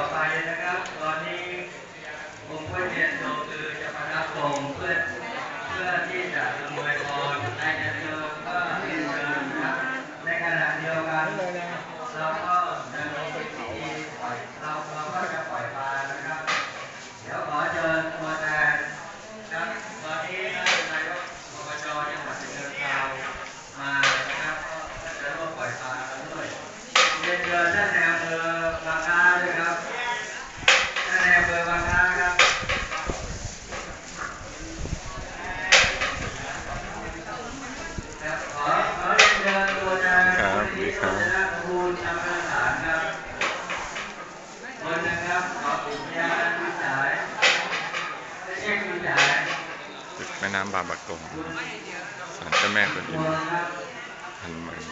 ต่อไปนะครับ ตอนนี้ผมก็เรียน จุดแม่น้ำบาบากงสารเจ้าแม่กวนอิมพันเมือง